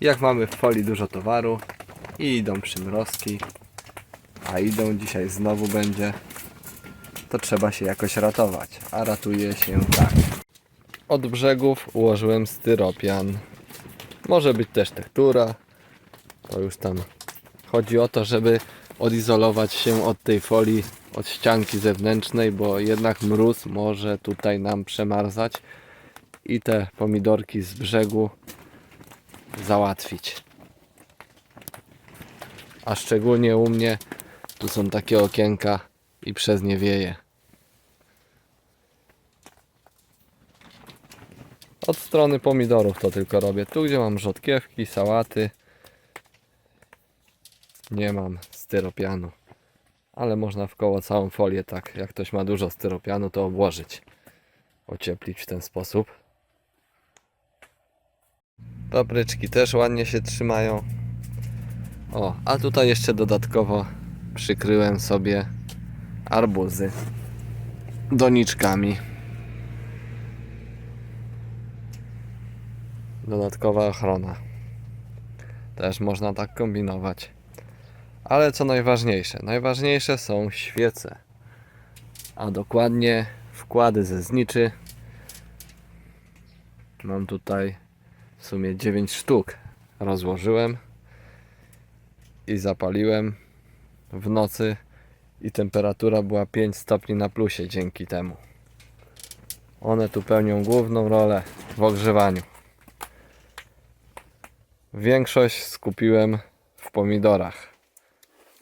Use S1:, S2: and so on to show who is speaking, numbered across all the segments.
S1: Jak mamy w folii dużo towaru i idą przymrozki, a idą dzisiaj znowu będzie, to trzeba się jakoś ratować. A ratuje się tak. Od brzegów ułożyłem styropian. Może być też tektura. To już tam chodzi o to, żeby odizolować się od tej folii, od ścianki zewnętrznej, bo jednak mróz może tutaj nam przemarzać i te pomidorki z brzegu załatwić. A szczególnie u mnie tu są takie okienka i przez nie wieje. Od strony pomidorów to tylko robię. Tu gdzie mam rzodkiewki, sałaty. Nie mam styropianu. Ale można w koło całą folię tak, jak ktoś ma dużo styropianu, to obłożyć. Ocieplić w ten sposób. Papryczki też ładnie się trzymają. O, a tutaj jeszcze dodatkowo przykryłem sobie arbuzy doniczkami. Dodatkowa ochrona. Też można tak kombinować. Ale co najważniejsze? Najważniejsze są świece. A dokładnie wkłady ze zniczy. Mam tutaj w sumie 9 sztuk. Rozłożyłem i zapaliłem w nocy i temperatura była 5 stopni na plusie dzięki temu. One tu pełnią główną rolę w ogrzewaniu. Większość skupiłem w pomidorach.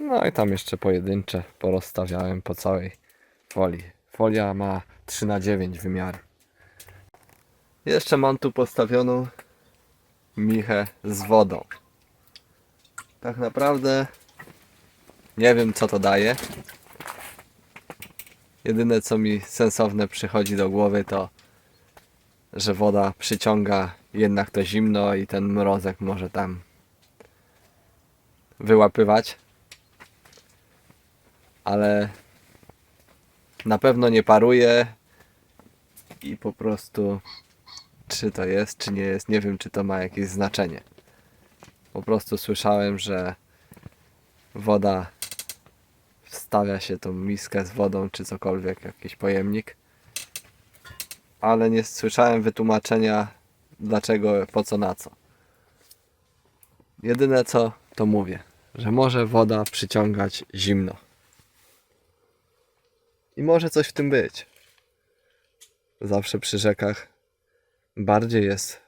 S1: No i tam jeszcze pojedyncze porozstawiałem po całej folii. Folia ma 3 na 9 wymiary. Jeszcze mam tu postawioną michę z wodą. Tak naprawdę nie wiem co to daje. Jedyne co mi sensowne przychodzi do głowy to, że woda przyciąga jednak to zimno i ten mrozek może tam wyłapywać. Ale na pewno nie paruje i po prostu czy to jest, czy nie jest, nie wiem czy to ma jakieś znaczenie. Po prostu słyszałem, że woda wstawia się tą miskę z wodą, czy cokolwiek, jakiś pojemnik. Ale nie słyszałem wytłumaczenia dlaczego, po co, na co. Jedyne co to mówię, że może woda przyciągać zimno. I może coś w tym być. Zawsze przy rzekach bardziej jest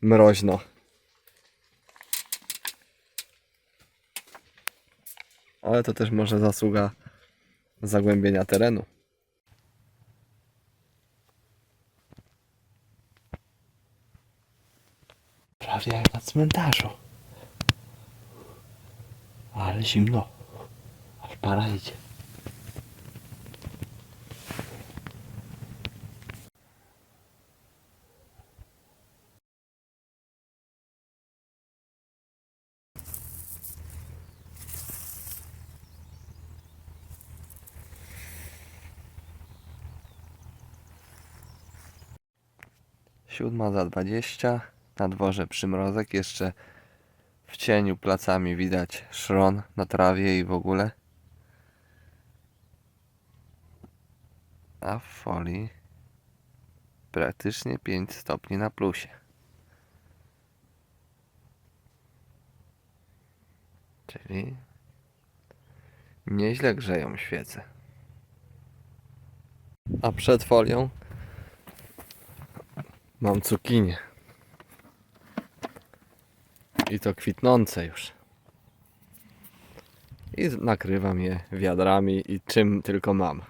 S1: mroźno. Ale to też może zasługa zagłębienia terenu.
S2: Prawie jak na cmentarzu. Ale zimno. Aż para idzie.
S1: Siódma za 20. Na dworze przymrozek. Jeszcze w cieniu placami widać szron na trawie i w ogóle. A w folii praktycznie 5 stopni na plusie. Czyli nieźle grzeją świece. A przed folią Mam cukinię. I to kwitnące już. I nakrywam je wiadrami i czym tylko mam.